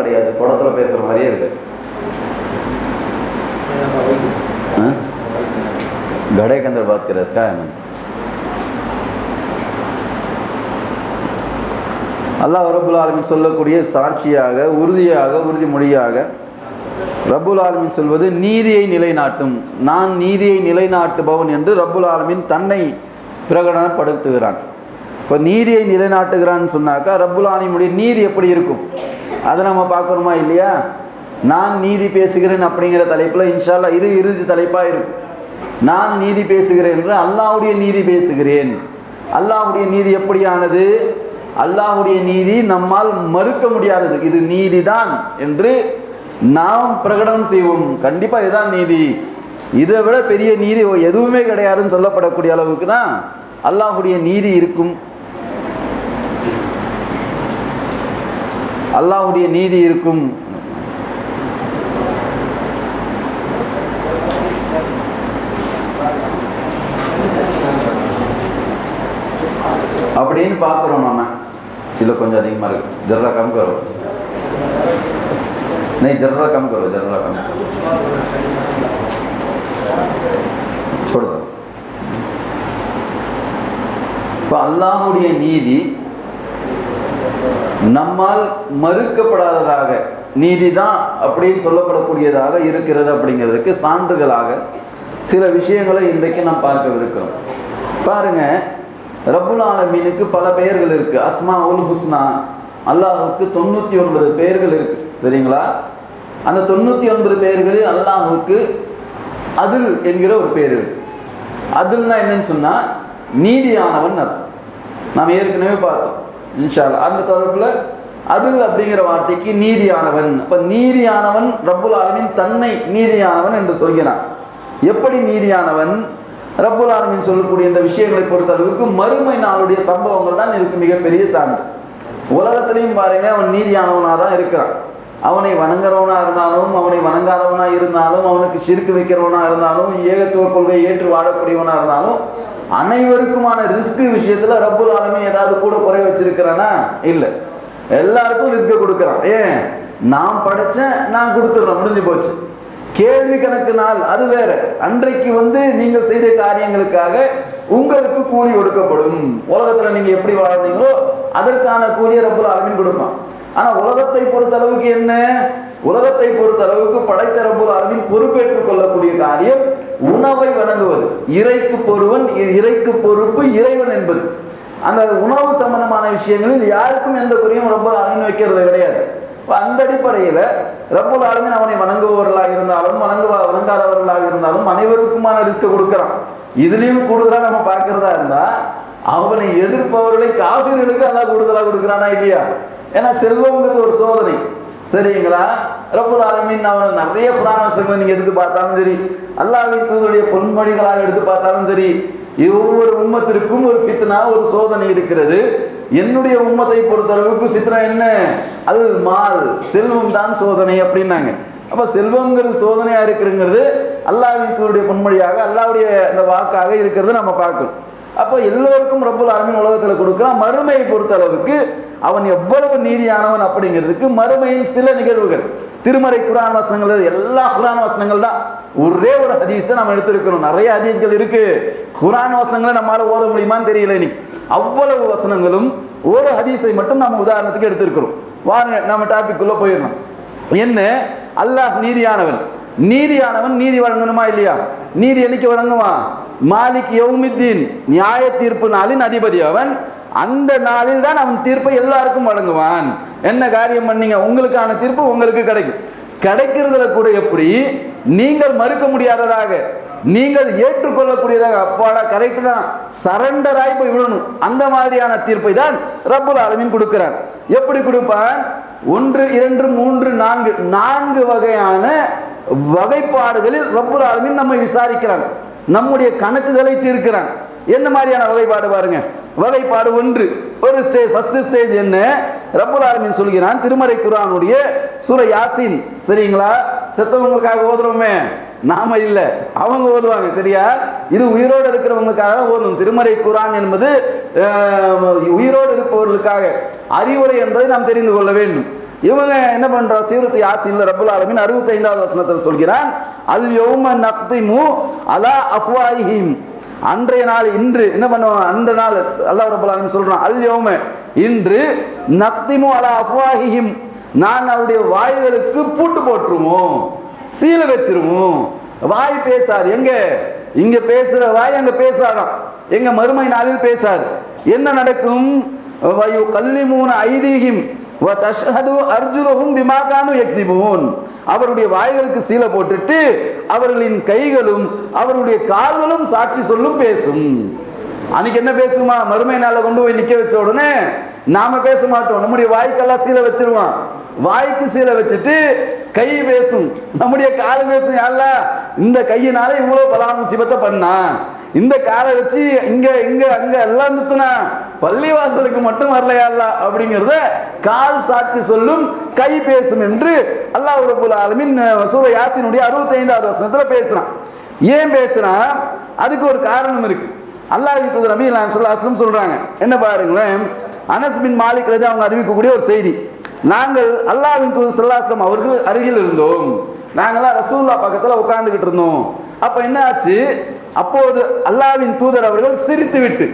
கிடையாது குடத்துல பேசுற மாதிரியே இருக்கு हाँ? घड़े के अंदर बात कर रहे इसका है मैंने அல்லாஹ் ரபுல் ஆலமின் சொல்லக்கூடிய சாட்சியாக உறுதியாக உறுதிமொழியாக ரப்புல் ஆலமின் சொல்வது நீதியை நிலைநாட்டும் நான் நீதியை நிலைநாட்டுபவன் என்று ரப்புல் ஆலமின் தன்னை பிரகடனப்படுத்துகிறான் இப்போ நீதியை நிலைநாட்டுகிறான்னு சொன்னாக்கா ரப்புல் ஆலமினுடைய நீதி எப்படி இருக்கும் அதை நம்ம பார்க்குறோமா இல்லையா? நான் நீதி பேசுகிறேன் அப்படிங்கிற தலைப்பில் இன்ஷால்லா இது இறுதி தலைப்பாக இருக்கும் நான் நீதி பேசுகிறேன் என்று அல்லாஹுடைய நீதி பேசுகிறேன். அல்லாஹுடைய நீதி எப்படியானது? அல்லாஹுடைய நீதி நம்மால் மறுக்க முடியாதது. இது நீதி தான் என்று நாம் பிரகடனம் செய்வோம். கண்டிப்பாக இதுதான் நீதி. இதை விட பெரிய நீதி எதுவுமே கிடையாதுன்னு சொல்லப்படக்கூடிய அளவுக்கு தான் அல்லாஹுடைய நீதி இருக்கும். அல்லாஹ்வுடைய நீதி இருக்கும் அப்படின்னு பார்க்குறோம் நம்ம இதில் கொஞ்சம் அதிகமாக இருக்கு ஜர்ரா கம் கரோ नहीं जर्रा कम करो जर्रा कम छोड़ दो இப்போ அல்லாஹுடைய நீதி நம்மால் மறுக்கப்படாததாக நீதி தான் அப்படின்னு சொல்லப்படக்கூடியதாக இருக்கிறது அப்படிங்கிறதுக்கு சான்றுகளாக சில விஷயங்களை இன்றைக்கு நாம் பார்க்கவிருக்கிறோம். பாருங்க ரபுல் ஆலமீனுக்கு பல பெயர்கள் இருக்கு. அஸ்மா உல் ஹுஸ்னா அல்லாஹுக்கு தொண்ணூற்றி ஒன்பது பெயர்கள் இருக்கு. சரிங்களா? அந்த தொண்ணூற்றி ஒன்பது பெயர்களில் அல்லாஹுக்கு அதில் என்கிற ஒரு பேர் இருக்கு. அதுல்னா என்னன்னு சொன்னால் நீதியானவன் நாம் ஏற்கனவே பார்த்தோம். இன்ஷால் அந்த தொடர்பில் அதில் அப்படிங்கிற வார்த்தைக்கு நீதியானவன். அப்போ நீதியானவன் ரப்புல் ஆலமின் தன்னை நீதியானவன் என்று சொல்கிறான். எப்படி நீதியானவன்? ரப்புல் ஆலமின் சொல்லக்கூடிய இந்த விஷயங்களை பொறுத்தளவுக்கு மறுமை நாளுடைய சம்பவங்கள் தான் இதுக்கு மிகப்பெரிய சான்று. உலகத்திலையும் பாருங்க அவன் நீதியானவனாக தான் இருக்கிறான். அவனை வணங்குறவனாக இருந்தாலும் அவனை வணங்காதவனாக இருந்தாலும் அவனுக்கு சிறுக்கு வைக்கிறவனாக இருந்தாலும் ஏகத்துவ கொள்கை ஏற்று வாழக்கூடியவனாக இருந்தாலும் அனைவருக்குமான ரிஸ்க் விஷயத்துல ரப்புல் ஆலமீன் ஏதாவது கூட குறை வச்சிருக்கிறானா? இல்லை. எல்லாருக்கும் ரிஸ்க்கை கொடுக்குறான். ஏன்? நான் படைச்சேன் நான் கொடுத்துட்றேன். முடிஞ்சு போச்சு. கேள்வி கணக்கு நாள் அது வேற. அன்றைக்கு வந்து நீங்கள் செய்த காரியங்களுக்காக உங்களுக்கு கூலி கொடுக்கப்படும் உலகத்துல நீங்க எப்படி வாழ்ந்தீங்களோ அதற்கான கூலியை ரப்புல் ஆலமின் கொடுப்பான். ஆனா உலகத்தை பொறுத்த அளவுக்கு என்ன? உலகத்தை பொறுத்த அளவுக்கு படைத்த ரப்புல் ஆலமின் பொறுப்பேற்றுக் கொள்ளக்கூடிய காரியம் உணவை வழங்குவது இறைக்கு பொறுவன் இறைக்கு பொறுப்பு இறைவன் என்பது. அந்த உணவு சம்பந்தமான விஷயங்களில் யாருக்கும் எந்த குறையும் ரொம்ப அணுகி வைக்கிறது கிடையாது. இப்போ அந்த அடிப்படையில் ரப்புல் ஆலமீன் அவனை வணங்குபவர்களாக இருந்தாலும் வணங்குவா வணங்காதவர்களாக இருந்தாலும் அனைவருக்குமான ரிஸ்க் கொடுக்குறான். இதுலேயும் கூடுதலாக நம்ம பார்க்கறதா இருந்தால் அவனை எதிர்ப்பவர்களை காவிர்களுக்கு அதான் கூடுதலாக கொடுக்குறானா இல்லையா? ஏன்னா செல்வங்கிறது ஒரு சோதனை. சரிங்களா? ரப்புல் ஆலமின் அவன் நிறைய புராண வசங்களை நீங்கள் எடுத்து பார்த்தாலும் சரி அல்லாவின் தூதருடைய பொன்மொழிகளாக எடுத்து பார்த்தாலும் சரி ஒவ்வொரு உம்மத்திற்கும் ஒரு ஃபித்னா ஒரு சோதனை இருக்கிறது. என்னுடைய உம்மத்தை பொறுத்தளவுக்கு ஃபித்னா என்ன? அல் மால் செல்வம் தான் சோதனை அப்படின்னாங்க. அப்போ செல்வங்கிறது சோதனையாக இருக்குங்கிறது அல்லாவின் தூருடைய பொன்மொழியாக அல்லாவுடைய அந்த வாக்காக இருக்கிறது நம்ம பார்க்கணும். அப்போ எல்லோருக்கும் ரப்புல் ஆலமீன் உலகத்தில் கொடுக்குறான். மறுமையை பொறுத்த அளவுக்கு அவன் எவ்வளவு நீதியானவன் அப்படிங்கிறதுக்கு மறுமையின் சில நிகழ்வுகள். திருமறை குரான் வசனங்கள் எல்லா குரான் வசனங்கள் தான். ஒரே ஒரு ஹதீஸை நம்ம எடுத்திருக்கணும். நிறைய ஹதீஸ்கள் இருக்கு. குரான் வசனங்களை நம்மளால ஓத முடியுமான்னு தெரியல இன்னைக்கு. அவ்வளவு வசனங்களும் ஒரு ஹதீஸை மட்டும் நம்ம உதாரணத்துக்கு எடுத்திருக்கிறோம். வாருங்க நம்ம டாபிக்குள்ள போயிடலாம். என்ன? அல்லாஹ் நீதியானவன். நீதியானவன் நீதி வழங்கணுமா இல்லையா? நீதி என்னைக்கு வழங்குவான் மாலிக் யௌமித்தீன் நியாய தீர்ப்பு நாளின் அதிபதி அவன். அந்த நாளில் தான் அவன் தீர்ப்பை எல்லாருக்கும் வழங்குவான். என்ன காரியம் பண்ணீங்க? உங்களுக்கான தீர்ப்பு உங்களுக்கு கிடைக்கும். கிடைக்கிறதுல கூட எப்படி? நீங்கள் மறுக்க முடியாததாக நீங்கள் ஏற்றுக்கொள்ளக்கூடியதாக. அப்பாடா கரெக்டு தான். சரண்டர் ஆகி போய் விடணும். அந்த மாதிரியான தீர்ப்பை தான் ரப்புல் ஆலமின் கொடுக்கிறான் எப்படி கொடுப்பான்? ஒன்று இரண்டு மூன்று நான்கு. நான்கு வகையான வகைப்பாடுகளில் ரப்புல் ஆலமின் நம்மை விசாரிக்கிறான். நம்முடைய கணக்குகளை தீர்க்கிறான். என்ன மாதிரியான வகைப்பாடு பாருங்க. வகைப்பாடு ஒன்று. ஒரு ஸ்டேஜ் ஃபர்ஸ்ட் ஸ்டேஜ் என்ன? ரப்புல் ஆலமின் சொல்கிறான் திருமறை குரானுடைய சூர யாசின். சரிங்களா? செத்தவங்களுக்காக ஓதுறோமே. நாம இல்லை. அவங்க ஓதுவாங்க சரியா? இது உயிரோடு இருக்கிறவங்களுக்காக தான் ஓதும். திருமறை குரான் என்பது உயிரோடு இருப்பவர்களுக்காக. அறிவுரை என்பதை நாம் தெரிந்து கொள்ள வேண்டும். இவங்க என்ன பண்றோம்? சீரத்து யாசின்ல ரபுல் ஆலமின் அறுபத்தி ஐந்தாவது வசனத்தில் சொல்கிறான் அல் யோம நக்திமு அலா அஃப்வாஹிம் அன்றைய நாள் இன்று என்ன பண்ணுவோம்? அந்த நாள் அல்லாஹ் ரபுல் ஆலமின் சொல்றான் அல் யோம. இன்று நக்திமு அலா அஃப்வாஹிம் நான் அவருடைய வாய்களுக்கு பூட்டு போட்டுருவோம் சீலை வச்சிருவோம். வாய் பேசாது. எங்க? இங்க பேசுற வாய் அங்க பேசாதான். எங்க மறுமை நாளில் பேசாது. என்ன நடக்கும்? வயு கல்லிமூன ஐதீகிம் அவருடைய வாய்களுக்கு சீலை போட்டுட்டு அவர்களின் கைகளும் அவருடைய கால்களும் சாட்சி சொல்லும் பேசும். அன்னைக்கு என்ன பேசுமா? மறுமை கொண்டு போய் நிக்க வச்ச உடனே நாம பேச மாட்டோம். நம்முடைய வாய்க்கெல்லாம் சீலை வச்சிருவான். வாய்க்கு சீலை வச்சுட்டு கை பேசும். நம்முடைய கால் பேசும் யாரில்? இந்த கையினால இவ்வளவு பலாம சிபத்தை பண்ணா? இந்த காலை வச்சு இங்க இங்க அங்க எல்லாம் சுத்துனா பள்ளிவாசலுக்கு மட்டும் வரலையால அப்படிங்கிறத கால் சாட்சி சொல்லும் கை பேசும் என்று அல்லாஹ் ரபுல் ஆலமின் சூர யாசினுடைய அறுபத்தி ஐந்தாவது வசனத்துல பேசுறான். ஏன் பேசுறான்? அதுக்கு ஒரு காரணம் இருக்கு. அல்லாஹ் இப்போ ரபி அஸ்லம் சொல்கிறாங்க என்ன பாருங்களேன்? அனஸ் பின் மாலிக் ரஜா அவங்க அறிவிக்கக்கூடிய ஒரு செய்தி. நாங்கள் அல்லாஹ்வின் தூது சல்லாஸ்லம் அவர்கள் அருகில் இருந்தோம். நாங்களாம் ரசூல்லா பக்கத்தில் உட்காந்துக்கிட்டு இருந்தோம். அப்போ என்ன ஆச்சு? அப்போது அல்லாவின் தூதர் அவர்கள் சிரித்து விட்டு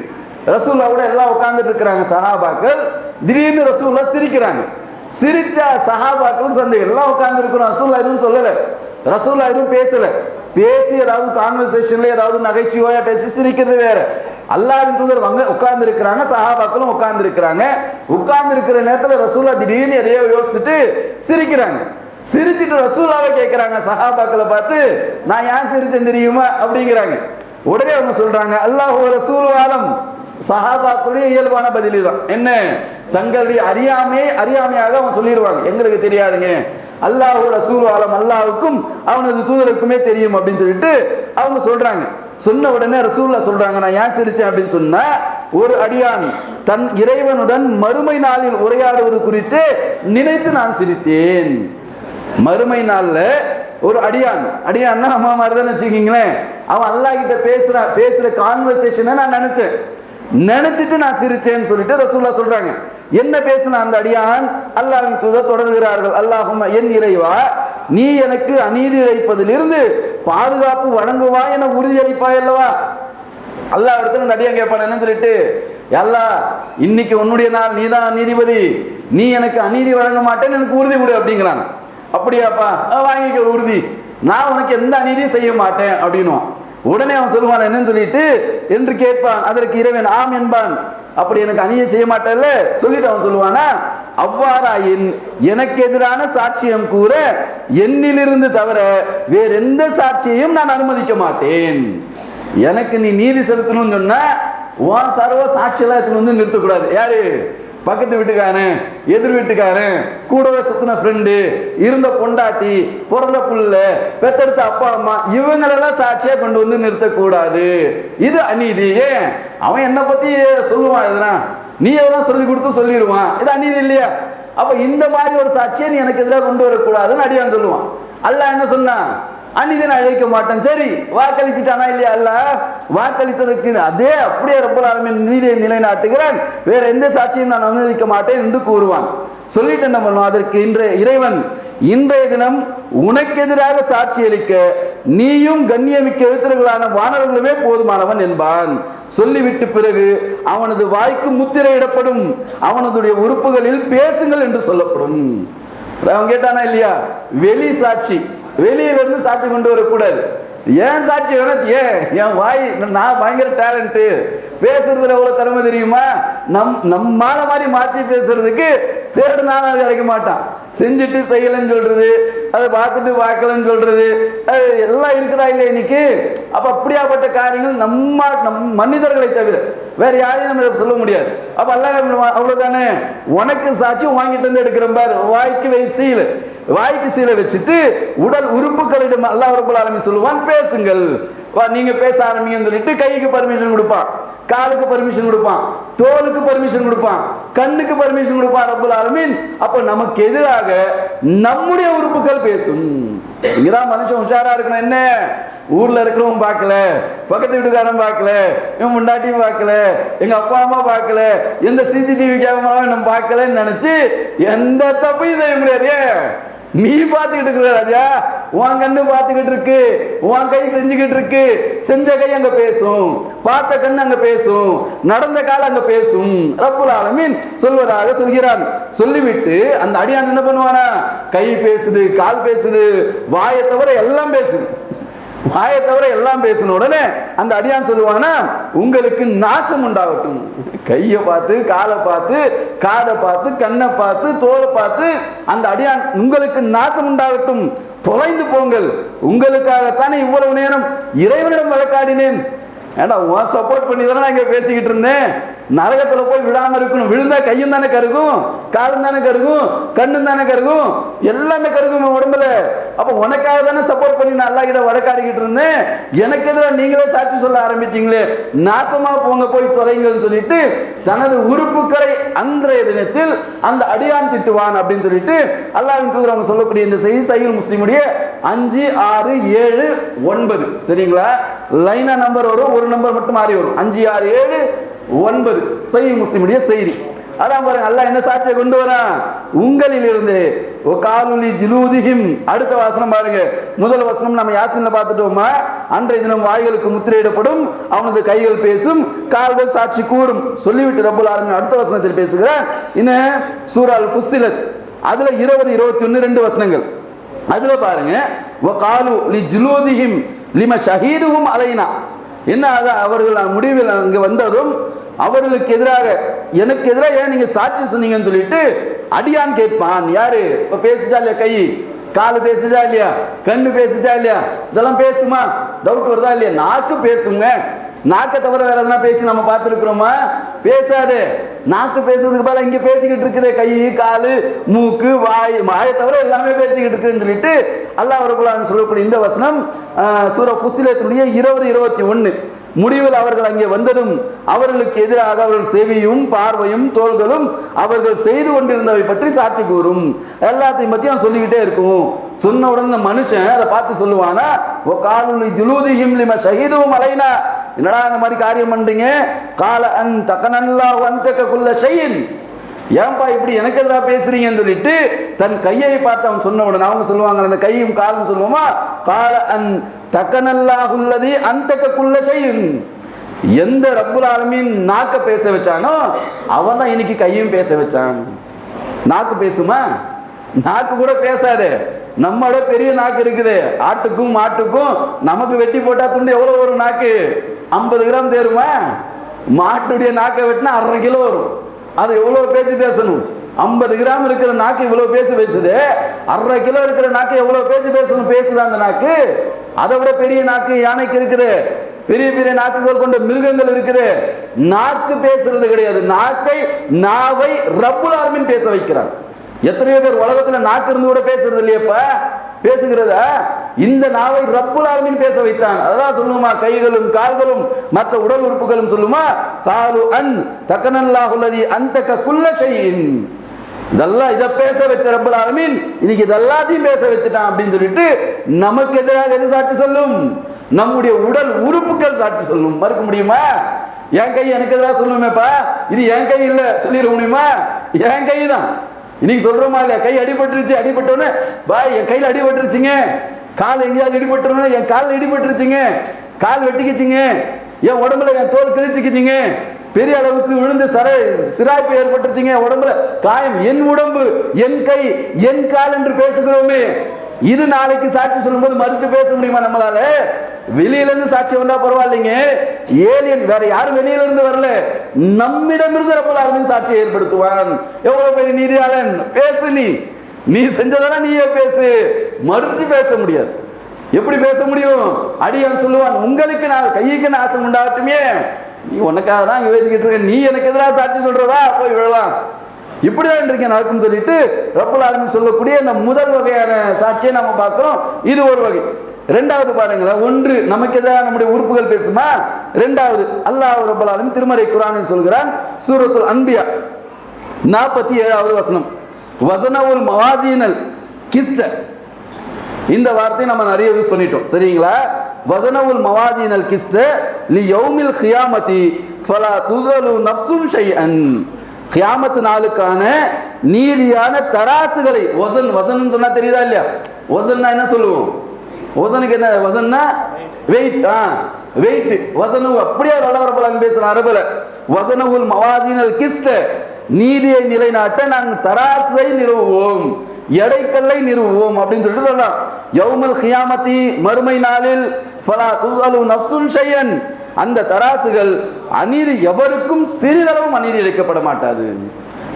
ரசூல்லாவோட எல்லாம் உட்காந்துட்டு இருக்கிறாங்க சஹாபாக்கள். திடீர்னு ரசூல்லா சிரிக்கிறாங்க. சிரிச்சா சஹாபாக்களும் சந்தேகம் எல்லாம் உட்காந்துருக்கிறோம் ரசூல்லா எதுவும் சொல்லலை. ரசூல்லா எதுவும் பேசலை. பேசி ஏதாவது கான்வர்சேஷன்ல ஏதாவது நகைச்சுவையா பேசி சிரிக்கிறது வேற. அல்லாவின் தூதர் வங்க உட்கார்ந்து இருக்கிறாங்க சஹாபாக்களும் உட்கார்ந்து இருக்கிறாங்க உட்கார்ந்து இருக்கிற நேரத்தில் ரசூலா திடீர்னு எதையோ யோசிச்சுட்டு சிரிக்கிறாங்க. சிரிச்சிட்டு ரசூலாவை கேட்கிறாங்க சஹாபாக்களை பார்த்து நான் ஏன் சிரிச்சேன் தெரியுமா? அப்படிங்கிறாங்க. உடனே அவங்க சொல்றாங்க அல்லாஹ் ரசூல் ஆலம். சஹாபாக்களுடைய இயல்பான பதில் தான் என்ன? தங்களுடைய அறியாமையை அறியாமையாக அவன் சொல்லிடுவாங்க. எங்களுக்கு தெரியாதுங்க. அல்லாஹோட ரசூல் ஆலம் அல்லாஹுக்கும் அவனது தூதருக்குமே தெரியும் அப்படின்னு சொல்லிட்டு அவங்க சொல்றாங்க. சொன்ன உடனே ரசூல்லா சொல்றாங்க நான் ஏன் சிரிச்சேன்? அப்படின்னு சொன்னா ஒரு அடியான் தன் இறைவனுடன் மறுமை நாளில் உரையாடுவது குறித்து நினைத்து நான் சிரித்தேன். மறுமை நாள்ல ஒரு அடியான் அடியான்னா அம்மா மாதிரி தான் வச்சுக்கிங்களேன். அவன் அல்லாஹ் கிட்ட பேசுற பேசுற கான்வர்சேஷனை நான் நினைச்சேன். நினைச்சிட்டு நான் சிரிச்சேன்னு சொல்லிட்டு ரசூல்லா சொல்றாங்க. என்ன பேசின அந்த அடியான்? அல்லாவின் தூதர் தொடர்கிறார்கள். அல்லாஹும் என் இறைவா நீ எனக்கு அநீதி இழைப்பதிலிருந்து பாதுகாப்பு வழங்குவா என உறுதியளிப்பாய் அல்லவா? அல்லாஹ் இடத்துல இந்த அடியான் கேட்பான் என்ன சொல்லிட்டு எல்லா இன்னைக்கு உன்னுடைய நாள் நீதான் நீதிபதி. நீ எனக்கு அநீதி வழங்க மாட்டேன்னு எனக்கு உறுதி கொடு அப்படிங்கிறான். அப்படியாப்பா வாங்கிக்க உறுதி. நான் உனக்கு எந்த அநீதியும் செய்ய மாட்டேன் அப்படின்னுவான். உடனே அவன் சொல்லுவான் என்னன்னு சொல்லிட்டு? என்று கேட்பான். அதற்கு இறைவன் ஆம் என்பான். அப்படி எனக்கு அநீதி செய்ய மாட்டேன்ல சொல்லிட்டு அவன் சொல்லுவானா? அவ்வாறாயின் எனக்கு எதிரான சாட்சியம் கூற என்னிலிருந்து தவிர வேற எந்த சாட்சியையும் நான் அனுமதிக்க மாட்டேன். எனக்கு நீ நீதி செலுத்தணும்னு சொன்னா உன் சர்வ சாட்சியெல்லாம் எடுத்துன்னு வந்து நிறுத்தக்கூடாது. யாரு? பக்கத்து வீட்டுக்காரன் எதிர் வீட்டுக்காரன் கூடவே சுத்தின ஃப்ரெண்டு இருந்த பொண்டாட்டி பிறந்த புள்ள பெத்தெடுத்த அப்பா அம்மா இவங்களெல்லாம் சாட்சியா கொண்டு வந்து நிறுத்தக்கூடாது. இது அநீதி. ஏன்? அவன் என்னை பத்தி சொல்லுவான் எதுனா? நீ எதனா சொல்லி கொடுத்து சொல்லிடுவான் இது அநீதி இல்லையா? அப்ப இந்த மாதிரி ஒரு சாட்சியை நீ எனக்கு எதிராக கொண்டு வரக்கூடாதுன்னு அடியான் சொல்லுவான். அல்ல என்ன சொன்னான்? அன்னைக்கு நான் அழைக்க மாட்டேன். சரி வாக்களித்துட்டானா இல்லையா? அல்ல வாக்களித்ததுக்கு அதே அப்படியே ரப்பல் ஆலமீன் நீதியை நிலைநாட்டுகிறான். வேற எந்த சாட்சியும் நான் அனுமதிக்க மாட்டேன் என்று கூறுவான். சொல்லிட்டு என்ன பண்ணுவோம் அதற்கு இன்றைய இறைவன் இன்றைய தினம் உனக்கு எதிராக சாட்சி அளிக்க நீயும் கண்ணியமிக்க எழுத்தர்களான வானவர்களுமே போதுமானவன் என்பான். சொல்லிவிட்டு பிறகு அவனது வாய்க்கு முத்திரையிடப்படும். அவனதுடைய உறுப்புகளில் பேசுங்கள் என்று சொல்லப்படும். அவன் கேட்டானா இல்லையா? வெளி சாட்சி. வெளியில இருந்து சாட்சி கொண்டு வரக்கூடாது. ஏன் சாட்சி வேணும்? ஏன்? என் வாய் நான் பயங்கர டேலண்ட்டு பேசுறதுல எவ்வளவு திறமை தெரியுமா? நம் நம்மால மாதிரி மாத்தி பேசுறதுக்கு தேடு நாள் கிடைக்க மாட்டான். செஞ்சுட்டு செய்யலைன்னு சொல்றது அதை பார்த்துட்டு பார்க்கலன்னு சொல்றது அது எல்லாம் இருக்குதா இல்லையா இன்னைக்கு? அப்ப அப்படியாப்பட்ட காரியங்கள் நம்ம நம் மனிதர்களை தவிர வேற யாரையும் நம்ம சொல்ல முடியாது. அப்ப எல்லாம் அவ்வளவுதானே? உனக்கு சாட்சி வாங்கிட்டு வந்து எடுக்கிறேன் பாரு. வாய்க்கு வை சீல். வாய்க்கு சீலை வச்சுட்டு உடல் உறுப்புகளிடம் அல்லாஹ் ரப்பல் ஆரம்பி சொல்லுவான் பேசுங்கள். வா நீங்க பேச ஆரம்பிங்கன்னு சொல்லிட்டு கைக்கு பர்மிஷன் கொடுப்பான். காலுக்கு பர்மிஷன் கொடுப்பான். தோலுக்கு பர்மிஷன் கொடுப்பான். கண்ணுக்கு பர்மிஷன் கொடுப்பான் ரப்பல் ஆலமீன். அப்ப நமக்கு எதிராக நம்முடைய உறுப்புகள் பேசும். இங்கதான் மனுஷன் உஷாரா இருக்கணும். என்ன? ஊர்ல இருக்கிறவன் பார்க்கல. பக்கத்து வீட்டுக்காரன் பார்க்கல. என் முண்டாட்டியும் பார்க்கல. எங்க அப்பா அம்மா பார்க்கல. எந்த சிசிடிவி கேமராவும் நம்ம பார்க்கலன்னு நினைச்சு எந்த தப்பையும் செய்ய முடியாது. ஏன்? நீ பார்த்துக்கிட்டு இருக்கிற ராஜா உன் கண்ணு பார்த்துக்கிட்டு இருக்கு உன் கை செஞ்சுக்கிட்டு இருக்கு. செஞ்ச கை அங்க பேசும் பார்த்த கண்ணு அங்க பேசும் நடந்த கால அங்க பேசும். ரப்புல் ஆலமீன் சொல்வதாக சொல்கிறான். சொல்லிவிட்டு அந்த அடியான் என்ன பண்ணுவானா? கை பேசுது கால் பேசுது வாயை தவிர எல்லாம் பேசுது. வாயை தவிர எல்லாம் பேசின உடனே அந்த அடியான் சொல்லுவானா உங்களுக்கு நாசம் உண்டாகட்டும். கையை பார்த்து காலை பார்த்து காதை பார்த்து கண்ணை பார்த்து தோலை பார்த்து அந்த அடியான் உங்களுக்கு நாசம் உண்டாகட்டும். தொலைந்து போங்கள். உங்களுக்காகத்தானே இவ்வளவு நேரம் இறைவனிடம் வழக்காடினேன். ஏடா உன் சப்போர்ட் பண்ணி தானே நான் இங்கே பேசிக்கிட்டு இருந்தேன்? நரகத்தில் போய் விடாமல் இருக்கணும். விழுந்தா கையும் தானே கருகும் காலும் தானே கருகும் கண்ணும் தானே கருகும். எல்லாமே கருகும் உடம்புல. அப்போ உனக்காக தானே சப்போர்ட் பண்ணி நான் கிட்ட வடக்காடிக்கிட்டு இருந்தேன். எனக்கு எதிராக நீங்களே சாட்சி சொல்ல ஆரம்பிட்டீங்களே நாசமா போங்க போய் தொலைங்கன்னு சொல்லிட்டு தனது உறுப்புகளை அன்றைய தினத்தில் அந்த அடியான் திட்டுவான் அப்படின்னு சொல்லிட்டு அல்லாவின் தூதர் அவங்க சொல்லக்கூடிய இந்த செய்தி சையில் முஸ்லீமுடைய அஞ்சு ஆறு ஏழு ஒன்பது. சரிங்களா? லைனா நம்பர் வரும் ஒரு நம்பர் மட்டும் மாறி வரும். அஞ்சு ஆறு ஏழு ஒன்பது. சை முஸ்லிமுடைய செய்தி. அதான் பாருங்க அல்லா என்ன சாட்சியை கொண்டு வரான்? உங்களில் இருந்து ஓ காலுலி ஜிலூதிஹிம் அடுத்த வசனம் பாருங்க. முதல் வசனம் நம்ம யாசின்ல பார்த்துட்டோமா? அன்றைய தினம் வாய்களுக்கு முத்திரையிடப்படும் அவனது கைகள் பேசும் கால்கள் சாட்சி கூறும். சொல்லிவிட்டு ரபுல் ஆரம்பி அடுத்த வசனத்தில் பேசுகிறான் இன்னும் சூரால் ஃபுஸ்ஸிலத் அதுல இருபது இருபத்தி ஒன்று ரெண்டு வசனங்கள். அதுல பாருங்க காலு லி ஜுலூதிஹிம் லிம ஷஹீதுகும் அலைனா. என்ன ஆக அவர்கள் முடிவில் அங்கே வந்ததும் அவர்களுக்கு எதிராக எனக்கு எதிராக ஏன் நீங்கள் சாட்சி சொன்னீங்கன்னு சொல்லிட்டு அடியான் கேட்பான். யாரு? இப்போ பேசுச்சா இல்லையா கை? காலு பேசுச்சா இல்லையா? கண்ணு பேசிச்சா இல்லையா? இதெல்லாம் பேசுமா? டவுட் வருதா இல்லையா? நாக்கு பேசுங்க. நாக்கை தவிர வேற எதனா பேசி நம்ம பார்த்துருக்குறோமா? பேசாது. நாக்கு பேசுறதுக்கு பதிலாக இங்கே பேசிக்கிட்டு இருக்குது. கை கால் மூக்கு வாய் வாயை தவிர எல்லாமே பேசிக்கிட்டு இருக்குன்னு சொல்லிட்டு அல்லாஹ் ரபுல்லான்னு சொல்லக்கூடிய இந்த வசனம் சூர ஃபுசிலத்தினுடைய இருபது இருபத்தி ஒன்று முடிவில் அவர்கள் அங்கே வந்ததும் அவர்களுக்கு எதிராக அவர்கள் செவியும் பார்வையும் தோள்களும் அவர்கள் செய்து கொண்டிருந்தவை பற்றி சாட்சி கூறும். எல்லாத்தையும் பற்றி அவன் சொல்லிக்கிட்டே இருக்கும். சொன்ன உடனே மனுஷன் அதை பார்த்து சொல்லுவானா ஓ காலுலி ஜுலூதிஹிம் லிம ஷஹீதும் அலைனா. என்னடா இந்த மாதிரி காரியம் பண்றீங்க? கால அன் தக்கனல்லா வந்தக்க குல்ல ஷையின். ஏன்பா இப்படி எனக்கு எதிராக பேசுறீங்கன்னு சொல்லிட்டு தன் கையை பார்த்து அவன் சொன்ன உடனே அவங்க சொல்லுவாங்க அந்த கையும் காலும் சொல்லுவோமா? கால அன் தக்கனல்லாஹுல்லதி அந்தக்குள்ள செய்யும் எந்த ரப்புல் ஆலமீன் நாக்க பேச வச்சானோ அவன் தான் இன்னைக்கு கையும் பேச வச்சான். நாக்கு பேசுமா? நாக்கு கூட பேசாது. நம்மளோட பெரிய நாக்கு இருக்குது. ஆட்டுக்கும் மாட்டுக்கும் நமக்கு வெட்டி போட்டா துண்டு எவ்வளோ வரும் நாக்கு? ஐம்பது கிராம் தேருமா? மாட்டுடைய நாக்கை வெட்டினா அரை கிலோ வரும். அது எவ்வளோ பேச்சு பேசணும்? ஐம்பது கிராம் இருக்கிற நாக்கு இவ்வளோ பேச்சு பேசுது. அரை கிலோ இருக்கிற நாக்கு எவ்வளோ பேச்சு பேசணும்? பேசுது அந்த நாக்கு? அதை விட பெரிய நாக்கு யானைக்கு இருக்குது. பெரிய பெரிய நாக்குகள் கொண்ட மிருகங்கள் இருக்குது. நாக்கு பேசுறது கிடையாது. நாக்கை நாவை ரப்புல் ஆலமீன் பேச வைக்கிறான். எத்தனையோ பேர் உலகத்துல நாக்கு இருந்து கூட பேசுறது இல்லையப்பா? பேசுகிறத இந்த நாவை ரப்புல் ஆலமீன் பேச வைத்தான். அதான் சொல்லுமா? கைகளும் கால்களும் மற்ற உடல் உறுப்புகளும் சொல்லுமா? காலு அன் தக்கனல்லாஹுல்லதி அந்த குல்ல செய்யின் இதெல்லாம் இதை பேச வச்ச ரப்பல் ஆலமின் இன்னைக்கு இதெல்லாத்தையும் பேச வச்சுட்டான் அப்படின்னு சொல்லிட்டு நமக்கு எதிராக எது சாட்சி சொல்லும்? நம்முடைய உடல் உறுப்புகள் சாட்சி சொல்லும். மறுக்க முடியுமா? என் கை எனக்கு எதிராக சொல்லுமேப்பா? இது என் கை இல்லை. சொல்லிட முடியுமா? என் கை தான் இன்னைக்கு சொல்றோமா இல்லை. கை அடிபட்டுருச்சு அடிபட்டோன்னே பா என் கையில் அடிபட்டுருச்சுங்க. கால் எங்கேயாவது இடிபட்டுருன்னு என் காலில் இடிபட்டுருச்சுங்க. கால் வெட்டிக்கிச்சுங்க. என் உடம்புல என் தோல் கிழிச்சுக்கிச்சுங்க. பெரிய அளவுக்கு விழுந்து சர சிராய்ப்பு ஏற்பட்டுருச்சுங்க. உடம்புல காயம் என் உடம்பு என் கை என் கால் என்று பேசுகிறோமே. இது நாளைக்கு சாட்சி சொல்லும்போது மறுத்து பேச முடியுமா நம்மளால? வெளியில இருந்து சாட்சி வந்தா பரவாயில்லைங்க. ஏலியன் வேற யாரும் வெளியில இருந்து வரல. நம்மிடமிருந்து ரப்பல் ஆலமீன் சாட்சியை ஏற்படுத்துவான். எவ்வளவு பெரிய நீதியாளன்? பேசு நீ. நீ செஞ்சதானா நீயே பேசு. மறுத்து பேச முடியாது. எப்படி பேச முடியும்? அடியான் சொல்லுவான் உங்களுக்கு நான் கைக்கு நாசம் உண்டாகட்டுமே நீ உனக்காக தான் இங்க வச்சுக்கிட்டு இருக்க. நீ எனக்கு எதிராக சாட்சி சொல்றதா? போய் விழலாம். இப்படிதான் இன்றைக்கு நடக்கும் சொல்லிட்டு ரப்பல் ஆலமின் சொல்லக்கூடிய இந்த முதல் வகையான சாட்சியை நம்ம பார்க்குறோம். இது ஒரு வகை. ரெண்டாவது பாருங்களேன் ஒன்று நமக்கு எதிராக நம்முடைய உறுப்புகள் பேசுமா? ரெண்டாவது அல்லாஹ் ரப்பல் ஆலமின் திருமறை குரானில் சொல்கிறான் சூரத்துல் அன்பியா நாற்பத்தி ஏழாவது வசனம். வசனவுல் மவாசீனல் கிஸ்த. இந்த வார்த்தையை நம்ம நிறைய யூஸ் பண்ணிட்டோம். சரிங்களா? வசனவுல் மவாஜினல் கிஸ்த லி யௌமில் ஹியாமதி ஃபலா துதலு நஃப்சுன் ஷைஅன். கியாமத்து நாளுக்கான நீதியான தராசுகளை வசன் வசன் சொன்னா தெரியுதா இல்லையா? வசன்னா என்ன சொல்லுவோம்? வசனுக்கு என்ன வசன்னா? வெயிட் ஆ வெயிட் வசனு அப்படியே வல்லவரப்பலாங்க பேசுற அரபுல வசனவுல் மவாசினல் கிஸ்த. நீதியை நிலைநாட்ட நாங்கள் தராசை நிறுவுவோம் எடைக்கல்லை நிறுவுவோம் அப்படின்னு சொல்லிட்டு சொல்லலாம். யௌமல் ஹியாமதி மறுமை நாளில் ஃபலா துசலு நஃப்சுன் ஷையன். அந்த தராசுகள் அநீதி எவருக்கும் சிறிதளவும் அநீதி இழைக்கப்பட மாட்டாது.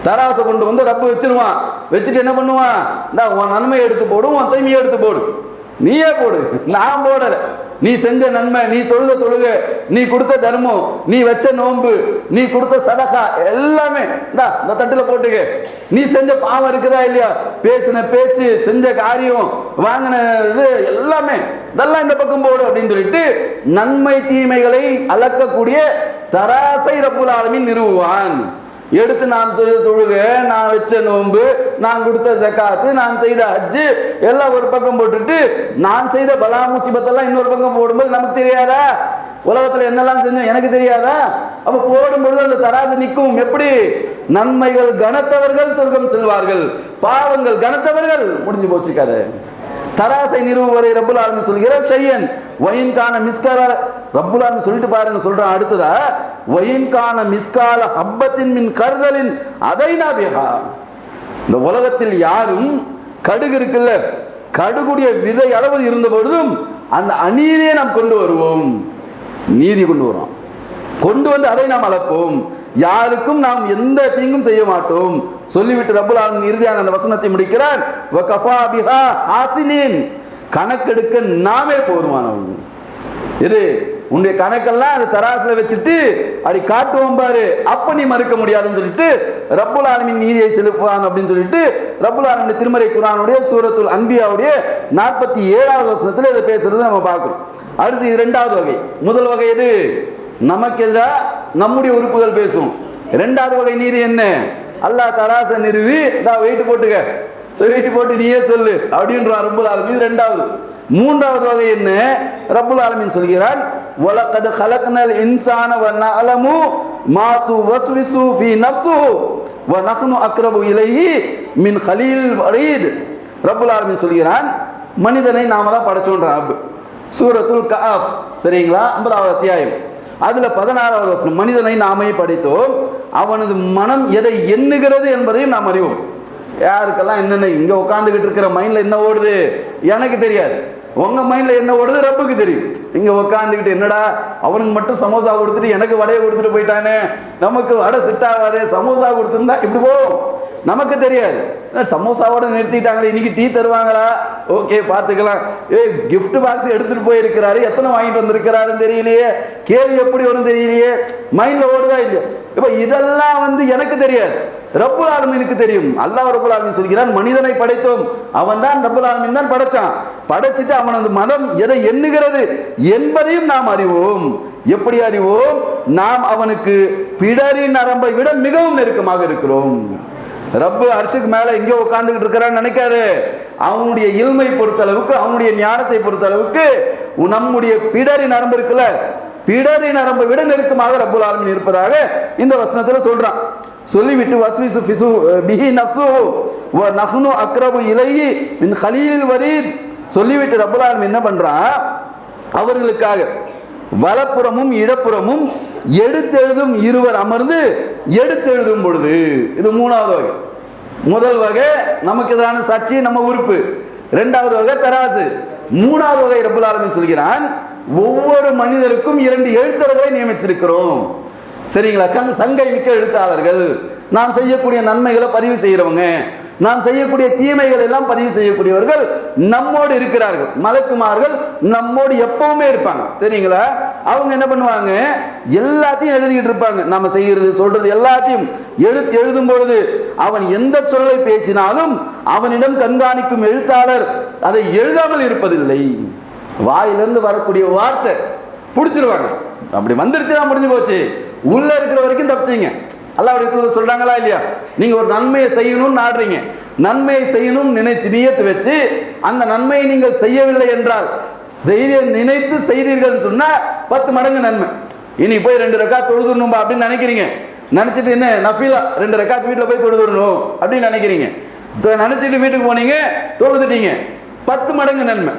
தராசை கொண்டு வந்து ரப்பு வச்சிருவான். வச்சுட்டு என்ன பண்ணுவான்? இந்த உன் நன்மையை எடுத்து போடும் உன் தீமையை எடுத்து போடு. நீயே போடு. நான் போடல. நீ செஞ்ச நன்மை நீ தொழுத தொழுக. நீ கொடுத்த தர்மம் நீ வச்ச நோன்பு நீ கொடுத்த சதகா எல்லாமே இந்தா இந்த தட்டுல போட்டுக்க. நீ செஞ்ச பாவம் இருக்குதா இல்லையா? பேசின பேச்சு செஞ்ச காரியம் வாங்கின இது எல்லாமே. இதெல்லாம் இந்த பக்கம் போடு அப்படின்னு சொல்லிட்டு நன்மை தீமைகளை அளக்கக்கூடிய தராசை ரப்புல் ஆலமின் நிறுவுவான். எடுத்து நான் தொழு தொழுக நான் வச்ச நோன்பு நான் கொடுத்த ஜக்காத்து நான் செய்த ஹஜ்ஜு எல்லாம் ஒரு பக்கம் போட்டுட்டு நான் செய்த பலா முசிபத்தெல்லாம் இன்னொரு பக்கம் போடும்போது நமக்கு தெரியாதா? உலகத்துல என்னெல்லாம் செஞ்சோம் எனக்கு தெரியாதா? அப்ப போடும்பொழுது அந்த தராது நிற்கும். எப்படி? நன்மைகள் கனத்தவர்கள் சொர்க்கம் செல்வார்கள். பாவங்கள் கனத்தவர்கள். முடிஞ்சு போச்சு கதை. தராசை நிறுவுவரை ரப்புல் ஆலமீன் சொல்கிறார் ஷையன். வயின் கான மிஸ்கால ரப்புல் சொல்லிட்டு பாருங்க சொல்றான் அடுத்ததா. வயின் கான மிஸ்கால ஹப்பத்தின் மின் கருதலின் அதை நாபிகா இந்த உலகத்தில் யாரும் கடுகு இருக்குல்ல கடுகுடைய விதை அளவு இருந்த பொழுதும் அந்த அநீதியை நாம் கொண்டு வருவோம். நீதி கொண்டு வரோம். கொண்டு வந்து அதை நாம் அளப்போம். யாருக்கும் நாம் எந்த தீங்கும் செய்ய மாட்டோம். சொல்லிவிட்டு ரபுல் ஆலமின் இறுதியாக அந்த வசனத்தை முடிக்கிறார். வகஃபா ஹாசினின் கணக்கெடுக்க நாமே போதுமானவங்க இது உன்னுடைய கணக்கெல்லாம் அது தராசில் வச்சுட்டு அப்படி காட்டுவோம் பாரு அப்ப நீ மறுக்க முடியாதுன்னு சொல்லிட்டு ரப்புல் ஆலமின் நீதியை செலுப்புவான் அப்படின்னு சொல்லிட்டு ரப்புல் ஆலமின் திருமறை குரானுடைய சூரத்துல் அன்பியாவுடைய நாற்பத்தி ஏழாவது வசனத்தில் இதை பேசுறது நம்ம பார்க்குறோம் அடுத்து இது ரெண்டாவது வகை. முதல் வகை எது? நமக்கு எதிராக நம்முடைய உறுப்புகள் பேசும். ரெண்டாவது வகை நீதி என்ன? அல்லாஹ் தராசை நிறுவி இதா வெயிட் போட்டுக்க. வெயிட்டு வெயிட் போட்டு நீயே சொல்லு அப்படின்றான் ரப்புல் ஆலமீன். ரெண்டாவது. மூன்றாவது வகை என்ன? ரப்புல் ஆலமின் சொல்கிறான் வலகத் ஹலக்னல் இன்சான வ அலமு மாத்து வஸ்விசு ஃபி நஃப்சு வ நஹ்னு அக்ரபு இலைஹி மின் கலீல் வரீத் ரப்புல் ஆலமின் சொல்கிறான் மனிதனை நாம தான் படைச்சோன்றான் ரப். சூரத்துல் கஃப் சரிங்களா? ஐம்பதாவது அத்தியாயம். அதில் பதினாறாவது வசனம் மனிதனை நாமே படைத்தோம் அவனது மனம் எதை எண்ணுகிறது என்பதையும் நாம் அறிவோம். யாருக்கெல்லாம் என்னென்ன இங்கே உட்காந்துக்கிட்டு இருக்கிற மைண்டில் என்ன ஓடுது? எனக்கு தெரியாது. உங்கள் மைண்டில் என்ன ஓடுது? ரப்புக்கு தெரியும். இங்கே உட்காந்துக்கிட்டு என்னடா அவனுக்கு மட்டும் சமோசா கொடுத்துட்டு எனக்கு வடையை கொடுத்துட்டு போயிட்டானே நமக்கு வடை செட் ஆகாதே சமோசா கொடுத்துருந்தா இப்படி போகும். நமக்கு தெரியாது. சமோசாவோட நிறுத்திட்டாங்களே இன்னைக்கு டீ தருவாங்களா? ஓகே பார்த்துக்கலாம். ஏய் கிஃப்ட் பாக்ஸ் எடுத்துட்டு போயிருக்கிறாரு. எத்தனை வாங்கிட்டு வந்திருக்கிறாருன்னு தெரியலையே. கேள்வி எப்படி வரும் தெரியலையே. மைண்ட்ல ஓடுதா இல்லையா? இப்போ இதெல்லாம் வந்து எனக்கு தெரியாது. ரப்புல் ஆலமீனுக்கு தெரியும். அல்லாஹ் ரப்புல் ஆலமீன் சொல்கிறான் மனிதனை படைத்தோம். அவன் தான் ரப்புல் ஆலமீன் தான் படைச்சான். படைச்சிட்டு அவனது மனம் எதை எண்ணுகிறது என்பதையும் நாம் அறிவோம். எப்படி அறிவோம்? நாம் அவனுக்கு பிடரின் நரம்பை விட மிகவும் நெருக்கமாக இருக்கிறோம். ரப்பு அரிசுக்கு மேலே எங்கேயோ உட்காந்துக்கிட்டு இருக்கிறான்னு நினைக்காது. அவனுடைய இல்மை பொறுத்தளவுக்கு அவனுடைய ஞானத்தை பொறுத்தளவுக்கு நம்முடைய பிடரி நரம்பு இருக்குல்ல பிடரி நரம்பை விட நெருக்கமாக ரப்புல் ஆலமின் இருப்பதாக இந்த வசனத்தில் சொல்கிறான் சொல்லிவிட்டு வஸ்மிசு ஃபிசு பிஹி நஃப்சு வ நஹ்னு அக்ரபு இலையி மின் ஹலீலில் வரீத் சொல்லிவிட்டு ரப்புல் ஆலமின் என்ன பண்ணுறான் அவர்களுக்காக வலப்புறமும் இடப்புறமும் எடுத்தெழுதும் இருவர் அமர்ந்து எடுத்து எழுதும் பொழுது இது மூணாவது வகை. முதல் வகை நமக்கு எதிரான சாட்சி நம்ம உறுப்பு. இரண்டாவது வகை தராசு. மூணாவது வகை ரப்புல் ஆலமீன் சொல்கிறான் ஒவ்வொரு மனிதருக்கும் இரண்டு எழுத்தர்களை நியமிச்சிருக்கிறோம். சரிங்களா? சங்கை மிக்க எழுத்தாளர்கள். நாம் செய்யக்கூடிய நன்மைகளை பதிவு செய்கிறவங்க நாம் செய்யக்கூடிய தீமைகள் எல்லாம் பதிவு செய்யக்கூடியவர்கள் நம்மோடு இருக்கிறார்கள் மலக்குமார்கள் நம்மோடு எப்பவுமே இருப்பாங்க. சரிங்களா அவங்க என்ன பண்ணுவாங்க? எல்லாத்தையும் எழுதிக்கிட்டு இருப்பாங்க. நம்ம செய்கிறது சொல்றது எல்லாத்தையும் எழுத்து எழுதும் பொழுது அவன் எந்த சொல்லை பேசினாலும் அவனிடம் கண்காணிக்கும் எழுத்தாளர் அதை எழுதாமல் இருப்பதில்லை. வாயிலிருந்து வரக்கூடிய வார்த்தை பிடிச்சிருவாங்க. அப்படி வந்துருச்சுன்னா முடிஞ்சு போச்சு. உள்ள இருக்கிற வரைக்கும் தப்பிச்சிங்க. அல்லாவுடைய தூதர் சொல்கிறாங்களா இல்லையா? நீங்கள் ஒரு நன்மையை செய்யணும்னு நாடுறீங்க. நன்மையை செய்யணும்னு நினைச்சு நியத்து வச்சு அந்த நன்மையை நீங்கள் செய்யவில்லை என்றால் செய்ய நினைத்து செய்தீர்கள்னு சொன்னால் பத்து மடங்கு நன்மை. இனி போய் ரெண்டு ரெக்கா தொழுதுணும்பா அப்படின்னு நினைக்கிறீங்க. நினச்சிட்டு என்ன நஃபீலா? ரெண்டு ரக்காத் வீட்டில் போய் தொழுதுடணும் அப்படின்னு நினைக்கிறீங்க. நினச்சிட்டு வீட்டுக்கு போனீங்க தொழுதுட்டீங்க. பத்து மடங்கு நன்மை.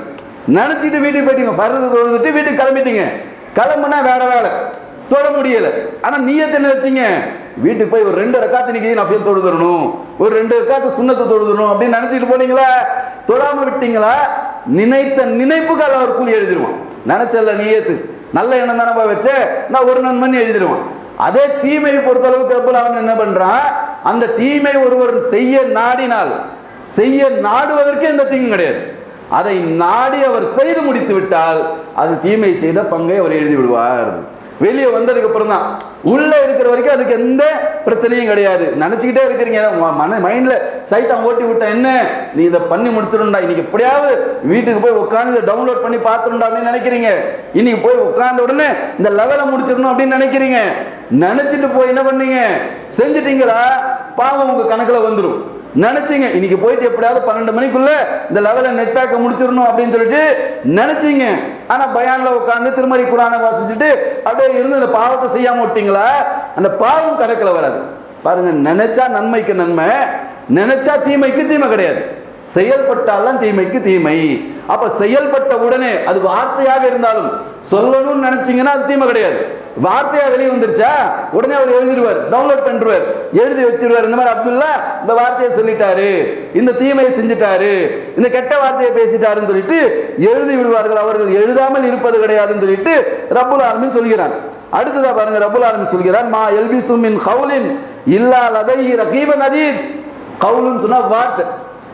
நினச்சிட்டு வீட்டுக்கு போயிட்டீங்க ஃபர்து தொழுதுட்டு வீட்டுக்கு கிளம்பிட்டீங்க. கிளம்புனா வேற வேலை. தொழ முடியல. ஆனா நீயத்தை என்ன வச்சீங்க? வீட்டுக்கு போய் ஒரு ரெண்டு ரக்காத்து நிற்கி நான் ஃபீல் தொழுதுறணும் ஒரு ரெண்டு ரக்காத்து சுண்ணத்தை தொழுதணும் அப்படின்னு நினைச்சிட்டு போனீங்களா? தொழாம விட்டீங்களா? நினைத்த நினைப்புக்கு அல்ல ஒரு கூலி எழுதிடுவான் நினைச்சல நீயத்து. நல்ல எண்ணம் தானே வச்ச? நான் ஒரு நண்பன் எழுதிடுவான் அதே தீமையை பொறுத்தளவுக்கு ரப்பல் அவன் என்ன பண்றான்? அந்த தீமை ஒருவர் செய்ய நாடினால் செய்ய நாடுவதற்கே எந்த தீங்கும் கிடையாது. அதை நாடி அவர் செய்து முடித்து விட்டால் அது தீமை செய்த பங்கை அவர் எழுதி விடுவார். வெளியே வந்ததுக்கு அப்புறம் தான் உள்ள இருக்கிற வரைக்கும் அதுக்கு எந்த பிரச்சனையும் கிடையாது. நினைச்சுக்கிட்டே இருக்கிறீங்க. மன மைண்ட்ல சைட்டாக ஓட்டி விட்டேன் என்ன? நீ இதை பண்ணி முடிச்சிடும்டா இன்னைக்கு எப்படியாவது வீட்டுக்கு போய் உட்காந்து இதை டவுன்லோட் பண்ணி பார்த்துருண்டா அப்படின்னு நினைக்கிறீங்க. இன்னைக்கு போய் உட்கார்ந்த உடனே இந்த லெவலை முடிச்சிடணும் அப்படின்னு நினைக்கிறீங்க. நினைச்சிட்டு போய் என்ன பண்ணீங்க? செஞ்சிட்டீங்களா? பாவம் உங்க கணக்குல வந்துடும் நினைச்சிங்க. இன்னைக்கு போயிட்டு எப்படியாவது பன்னெண்டு மணிக்குள்ள இந்த லெவலை நெட் பேக்கை முடிச்சிடணும் அப்படின்னு சொல்லிட்டு நினைச்சிங்க. ஆனா பயான்ல உட்காந்து திருமறை குரானை வாசிச்சுட்டு அப்படியே இருந்து அந்த பாவத்தை செய்யாம விட்டீங்களா? அந்த பாவம் கணக்கில் வராது. பாருங்க நினைச்சா நன்மைக்கு நன்மை நினைச்சா தீமைக்கு தீமை கிடையாது. செயல்பட்டால்தான் தீமைக்கு தீமை. அப்ப செயல்பட்ட உடனே அது வார்த்தையாக இருந்தாலும் சொல்லணும்னு நினைச்சீங்கன்னா அது தீமை கிடையாது. வார்த்தையா வெளியே வந்துருச்சா? உடனே அவர் எழுதிடுவார் டவுன்லோட் பண்ணிடுவார் எழுதி வச்சிருவார். இந்த மாதிரி அப்துல்லா இந்த வார்த்தையை சொல்லிட்டாரு இந்த தீமையை செஞ்சிட்டாரு இந்த கெட்ட வார்த்தையை பேசிட்டாருன்னு சொல்லிட்டு எழுதி விடுவார்கள். அவர்கள் எழுதாமல் இருப்பது கிடையாதுன்னு சொல்லிட்டு ரப்புல் ஆலமின் சொல்கிறான். அடுத்ததா பாருங்க ரப்புல் ஆலமின் சொல்கிறான் மா எல்பி சுமின் கவுலின் இல்லா லதை ரகீபன் அதீத். கவுலுன்னு சொன்னா வார்த்தை.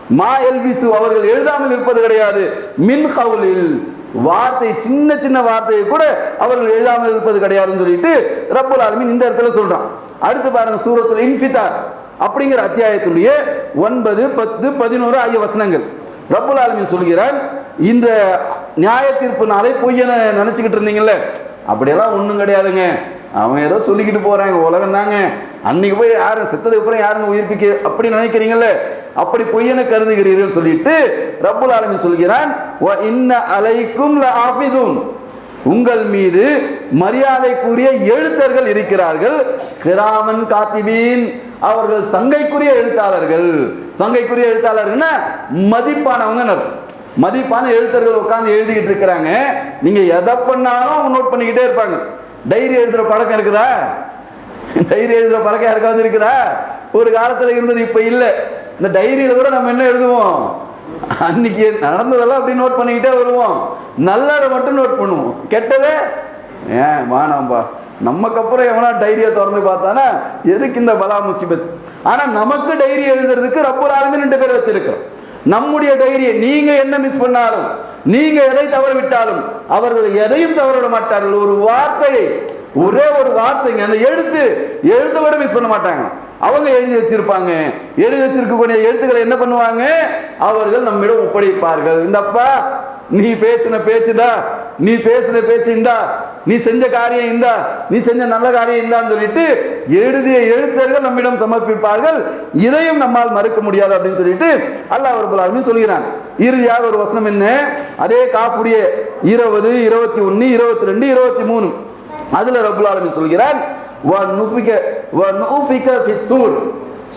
மா எல்பிசு அவர்கள் எழுதாமல் இருப்பது கிடையாது. மின் ஹவுலில் வார்த்தை சின்ன சின்ன வார்த்தையை கூட அவர்கள் எழுதாமல் இருப்பது கிடையாதுன்னு சொல்லிட்டு ரப்புல் ஆலமின் இந்த இடத்துல சொல்றான். அடுத்து பாருங்க சூரத்துல இன்ஃபிதார் அப்படிங்கிற அத்தியாயத்துடைய ஒன்பது பத்து பதினோரு ஆகிய வசனங்கள். ரப்புல் ஆலமின் சொல்கிறார் இந்த நியாய தீர்ப்பு நாளை பொய்யனை நினச்சிக்கிட்டு இருந்தீங்கல்ல? அப்படியெல்லாம் ஒன்றும் கிடையாதுங்க. அவன் ஏதோ சொல்லிக்கிட்டு போறாங்க உலகம் தாங்க. அன்னைக்கு போய் யாரும் செத்ததுக்கு அப்புறம் யாருங்க உயிர்ப்பிக்க? அப்படி நினைக்கிறீங்கல்ல? அப்படி பொய்யனை கருதுகிறீர்கள் சொல்லிட்டு ரப்புல் ஆலமீன் சொல்கிறான் இன்ன அலைக்கும் லஆஃபிதுன்." உங்கள் மீது மரியாதைக்குரிய எழுத்தர்கள் இருக்கிறார்கள். கிராமன் காத்திபீன் அவர்கள் சங்கைக்குரிய எழுத்தாளர்கள். சங்கைக்குரிய எழுத்தாளர்கள்னா மதிப்பானவங்க மதிப்பான எழுத்தர்கள் உட்காந்து எழுதிக்கிட்டு இருக்கிறாங்க. நீங்க எதை பண்ணாலும் அவங்க நோட் பண்ணிக்கிட்டே இருப்பாங்க. டைரி எழுதுற பழக்கம் இருக்குதா? டைரி எழுதுற பழக்கம் யாருக்காவது இருக்குதா? ஒரு காலத்துல இருந்தது இப்ப இல்ல. இந்த டைரியில கூட நம்ம என்ன எழுதுவோம்? அன்னைக்கு நடந்ததெல்லாம் அப்படி நோட் பண்ணிக்கிட்டே வருவோம். நல்லதை மட்டும் நோட் பண்ணுவோம். கெட்டதே? ஏன் வானாம்பா நமக்கு அப்புறம் எவனா டைரியை திறந்து பார்த்தானா? எதுக்கு இந்த பலா முசிபத்? ஆனா நமக்கு டைரி எழுதுறதுக்கு ரப்பர் ஆளுமே ரெண்டு பேர் வச்சிருக்கிறோம். நம்முடைய டைரியை நீங்க என்ன மிஸ் பண்ணாலும் நீங்க எதை தவற விட்டாலும் அவர்கள் எதையும் தவறவிட மாட்டார்கள். ஒரு வார்த்தையை ஒரே ஒரு வார்த்தைங்க அந்த எழுத்து எழுத்த கூட மிஸ் பண்ண மாட்டாங்க. அவங்க எழுதி வச்சிருப்பாங்க. எழுதி வச்சிருக்கக்கூடிய எழுத்துக்களை என்ன பண்ணுவாங்க? அவர்கள் நம்மிடம் ஒப்படைப்பார்கள். இந்தப்பா நீ பேசின பேச்சுதா நீ பேசின பேச்சு இந்தா நீ செஞ்ச காரியம் இந்தா நீ செஞ்ச நல்ல காரியம் இந்தான்னு சொல்லிட்டு எழுதிய எழுத்தர்கள் நம்மிடம் சமர்ப்பிப்பார்கள். இதையும் நம்மால் மறுக்க முடியாது அப்படின்னு சொல்லிட்டு அல்லாஹ் அவர்கள் ஆலமீன் சொல்கிறான். இறுதியாக ஒரு வசனம் என்ன? அதே காஃபுடைய இருபது இருபத்தி ஒன்று இருபத்தி ரெண்டு இருபத்தி மூணு. அதுல ரபுல் ஆலமின் சொல்கிறான் வ சூர்.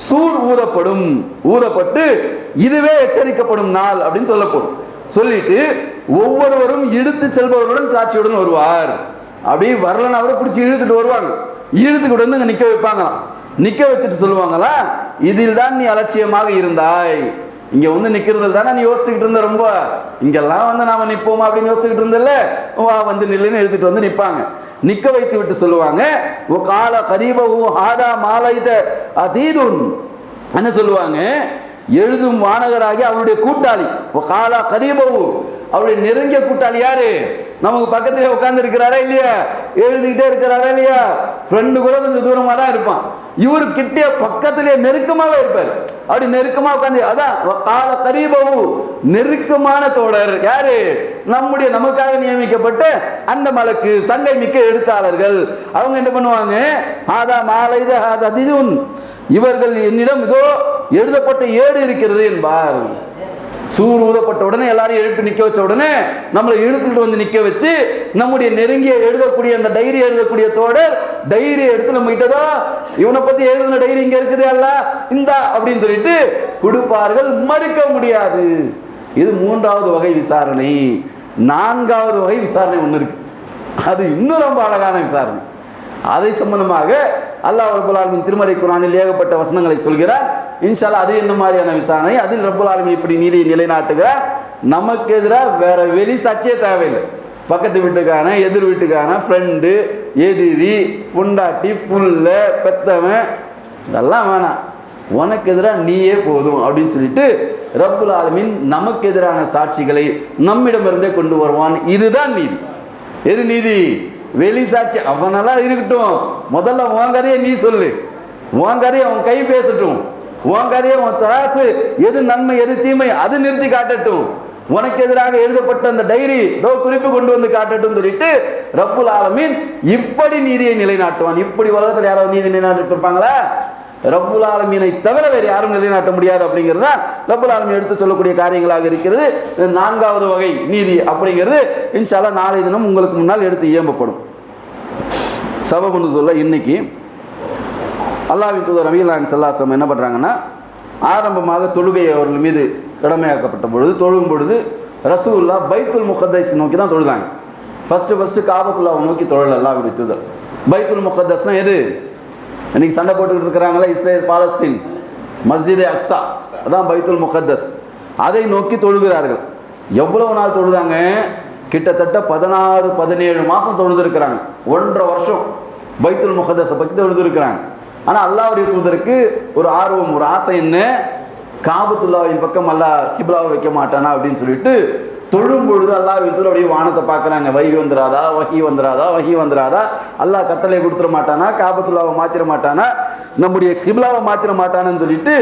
சூர் ஊதப்படும் ஊதப்பட்டு இதுவே எச்சரிக்கப்படும் நாள் அப்படின்னு சொல்லப்படும். சொல்லிட்டு ஒவ்வொருவரும் இழுத்து செல்பவருடன் சாட்சியுடன் வருவார். அப்படி வரலன்னா அவரை பிடிச்சி இழுத்துட்டு வருவாங்க. இழுத்துக்கிட்டு வந்து அங்க நிற்க வைப்பாங்களாம். நிற்க வச்சுட்டு சொல்லுவாங்களா இதில் தான் நீ அலட்சியமாக இருந்தாய். இங்க வந்து நிக்கிறது தானே நீ யோசிச்சுக்கிட்டு இருந்த ரொம்ப? இங்கெல்லாம் வந்து நாம நிப்போமா அப்படின்னு யோசிச்சுக்கிட்டு இருந்தல வா வந்து நில்லுன்னு எழுதிட்டு வந்து நிப்பாங்க. நிக்க வைத்து விட்டு சொல்லுவாங்க. ஓ கால கரீபஹு ஹாதா மாலைத அதீதுன். என்ன சொல்லுவாங்க? எழுதும் வானகராகி அவருடைய கூட்டாளி. ஓ காலா கரீபஹு அவருடைய நெருங்கிய கூட்டாளி யாரு? நமக்கு பக்கத்துல உட்கார்ந்து இருக்கிறாரா இல்லையா? எழுதிக்கிட்டே இருக்கிறாரா இல்லையா? ஃப்ரெண்டு கூட கொஞ்சம் தூரமாக தான் இருப்பான். இவரு கிட்டே பக்கத்திலே நெருக்கமாகவே இருப்பார். அப்படி நெருக்கமாக உட்காந்து அதான் கால கரீபவு. நெருக்கமான தோழர். யாரு? நம்முடைய நமக்காக நியமிக்கப்பட்ட அந்த மலக்கு சங்கை மிக்க எழுத்தாளர்கள். அவங்க என்ன பண்ணுவாங்க? ஆதா மாலைத ஆதா திதுன். இவர்கள் என்னிடம் இதோ எழுதப்பட்ட ஏடு இருக்கிறது என்பார் சூர் ஊதப்பட்ட உடனே எல்லாரையும் எழுப்பி நிற்க வச்ச உடனே நம்மளை இழுத்துக்கிட்டு வந்து நிற்க வச்சு நம்முடைய நெருங்கிய எழுதக்கூடிய அந்த டைரி எழுதக்கூடிய தோடர் டைரி எடுத்து நம்ம கிட்டதோ இவனை பத்தி எழுதின டைரி இங்க இருக்குது அல்ல இந்தா அப்படின்னு சொல்லிட்டு கொடுப்பார்கள். மறுக்க முடியாது. இது மூன்றாவது வகை விசாரணை. நான்காவது வகை விசாரணை ஒன்று இருக்கு. அது இன்னும் ரொம்ப அழகான விசாரணை. அதை சம்பந்தமாக அல்லாஹ் ரபுல் ஆலமின் திருமறை குரானில் ஏகப்பட்ட வசனங்களை சொல்கிறார். இன்ஷால்லா அது என்ன மாதிரியான விசாரணை? அதில் ரபுல் ஆலமின் இப்படி நீதியை நிலைநாட்டுகிறார். நமக்கு எதிராக வேற வெளி சாட்சியே தேவையில்லை. பக்கத்து வீட்டுக்கான எதிர் வீட்டுக்கான ஃப்ரெண்டு எதிரி புண்டாட்டி புல்ல பெத்தவன் இதெல்லாம் வேணாம். உனக்கு எதிராக நீயே போதும் அப்படின்னு சொல்லிட்டு ரப்புல் ஆலமின் நமக்கு எதிரான சாட்சிகளை நம்மிடமிருந்தே கொண்டு வருவான். இதுதான் நீதி. எது நீதி? வெளி சாட்சி அவனெல்லாம் இருக்கட்டும். முதல்ல உன் கதையை நீ சொல்லு. உன் கதையை கை பேசட்டும். உன் கதையை உன் தராசு எது நன்மை எது தீமை அது நிறுத்தி காட்டட்டும். உனக்கு எதிராக எழுதப்பட்ட அந்த டைரி டோ குறிப்பு கொண்டு வந்து காட்டட்டும் சொல்லிட்டு ரப்புல் ஆலமீன் இப்படி நீதியை நிலைநாட்டுவான். இப்படி உலகத்தில் யாராவது நீதி நிலைநாட்டிட்டு இருப்பாங்களா ரப்புல் ஆலமீனை தவிர வேறு யாரும் நிலைநாட்ட முடியாது அப்படிங்கிறது தான் ரப்புல் ஆலமீன் எடுத்து சொல்லக்கூடிய காரியங்களாக இருக்கிறது. இது நான்காவது வகை நீதி அப்படிங்கிறது இன்ஷால்லா நாளை தினம் உங்களுக்கு முன்னால் எடுத்து இயம்பப்படும். சபபுன்னு சொல்ல இன்னைக்கு அல்லாவின் தூதர் ரவிலான் செல்லாசம் என்ன பண்ணுறாங்கன்னா ஆரம்பமாக தொழுகை அவர்கள் மீது கடமையாக்கப்பட்ட பொழுது தொழுகும் பொழுது ரசூல்லா பைத்துல் முகத்தைஸ் நோக்கி தான் தொழுதாங்க. ஃபஸ்ட்டு ஃபஸ்ட்டு காபத்துல்லாவை நோக்கி தொழல் அல்லாஹ்வுடைய தூதர். பைத்துல் முகத்தஸ்னா எது? இன்னைக்கு சண்டை போட்டுக்கிட்டு இருக்கிறாங்களா இஸ்ரேல் பாலஸ்தீன் மஸ்ஜிதே அக்ஸா. அதான் பைத்துல் முகத்தஸ். அதை நோக்கி தொழுகிறார்கள். எவ்வளவு நாள் தொழுதாங்க? கிட்டத்தட்ட பதினாறு பதினேழு மாதம் தொழுதுருக்கிறாங்க. ஒன்றரை வருஷம் பைத்துல் முகத்தஸை பற்றி தொழுதுருக்கிறாங்க. ஆனால் அல்லாவுடைய தூதருக்கு ஒரு ஆர்வம் ஒரு ஆசை என்ன? காபத்துல்லாவின் பக்கம் அல்லாஹ் கிப்லாவை வைக்க மாட்டானா அப்படின்னு சொல்லிட்டு தொழும் பொழுது அல்லாஹ் தூதர் அப்படியே வானத்தை பார்க்குறாங்க. வகி வந்துடாதா வகி வந்துடாதா வகி வந்துடாதா அல்லாஹ் கட்டளை கொடுத்துட மாட்டானா? காபத்துல்லாவை மாற்றிட மாட்டானா? நம்முடைய கிப்லாவை மாற்றிட மாட்டானான்னு சொல்லிட்டு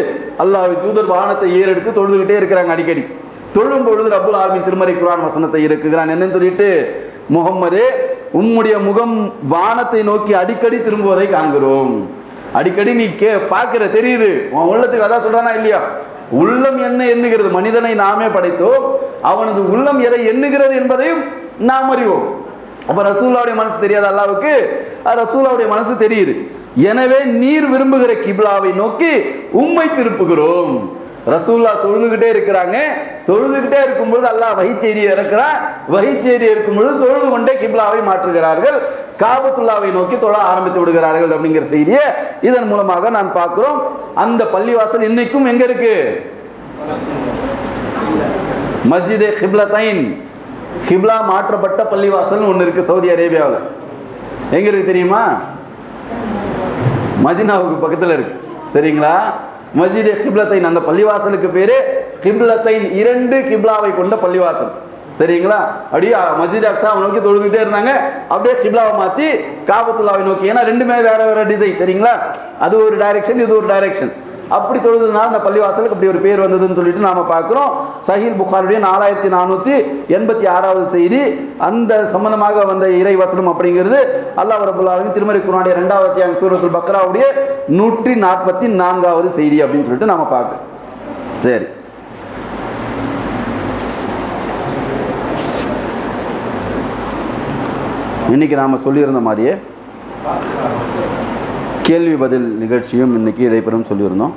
அல்லாஹ் தூதர் வானத்தை ஏறெடுத்து தொழுதுகிட்டே இருக்கிறாங்க அடிக்கடி. தொழும் பொழுது ரப்புல் ஆலமின் திருமறை குரான் வசனத்தை இருக்குகிறான் என்னன்னு சொல்லிட்டு முகம்மதே உம்முடைய முகம் வானத்தை நோக்கி அடிக்கடி திரும்புவதை காண்கிறோம். அடிக்கடி நீ கே பார்க்கிற தெரியுது. உன் உள்ளத்துக்கு அதான் சொல்றானா இல்லையா? உள்ளம் என்ன எண்ணுகிறது? மனிதனை நாமே படைத்தோம். அவனது உள்ளம் எதை எண்ணுகிறது என்பதையும் நாம் அறிவோம். அப்ப ரசூல்லாவுடைய மனசு தெரியாது அல்லாவுக்கு? ரசூலாவுடைய மனசு தெரியுது. எனவே நீர் விரும்புகிற கிப்லாவை நோக்கி உண்மை திருப்புகிறோம். ரசூல்லா தொழுதுகிட்டே இருக்கிறாங்க. தொழுதுகிட்டே இருக்கும்பொழுது அல்லாஹ் வகை இறக்கிறார் இறக்கிறான் வகை இருக்கும் பொழுது தொழுது கொண்டே கிப்லாவை மாற்றுகிறார்கள். காபத்துல்லாவை நோக்கி தொழ ஆரம்பித்து விடுகிறார்கள் அப்படிங்கிற செய்தியை இதன் மூலமாக நான் பார்க்கிறோம். அந்த பள்ளிவாசல் இன்னைக்கும் எங்க இருக்கு? மஸ்ஜிதே ஹிப்லத்தைன் ஹிப்லா மாற்றப்பட்ட பள்ளிவாசல் ஒன்று இருக்கு சவுதி அரேபியாவில். எங்க இருக்கு தெரியுமா? மதினாவுக்கு பக்கத்தில் இருக்கு. சரிங்களா? மஸ்ஜிது கிப்லத்தைன் அந்த பள்ளிவாசலுக்கு பேரு கிப்லத்தைன் இரண்டு கிப்லாவை கொண்ட பள்ளிவாசல். சரிங்களா? அப்படியே மஸ்ஜித் அக்ஸாவை நோக்கி தொழுதுகிட்டே இருந்தாங்க. அப்படியே கிப்லாவை மாற்றி காபத்துல்லாவை நோக்கி ஏன்னா ரெண்டுமே வேற வேற டிசைன் சரிங்களா? அது ஒரு டைரக்ஷன் இது ஒரு டைரக்ஷன் அப்படி தொழுதுனால அந்த பள்ளிவாசலுக்கு அப்படி ஒரு பேர் வந்ததுன்னு சொல்லிட்டு நாம பார்க்குறோம். சஹீல் புகாருடைய நாலாயிரத்தி நானூற்றி எண்பத்தி ஆறாவது செய்தி. அந்த சம்பந்தமாக வந்த இறை வசனம் அப்படிங்கிறது அல்லாஹ் ரபுல்லாலுமே திருமறை குரானுடைய ரெண்டாவது அத்தியாயம் சூரத்துல் பக்ராவுடைய நூற்றி நாற்பத்தி நான்காவது செய்தி அப்படின்னு சொல்லிட்டு நாம பார்க்குறோம். சரி. இன்னைக்கு நாம் சொல்லியிருந்த மாதிரியே கேள்வி பதில் நிகழ்ச்சியும் இன்னைக்கு இடைபெறும் சொல்லியிருந்தோம்.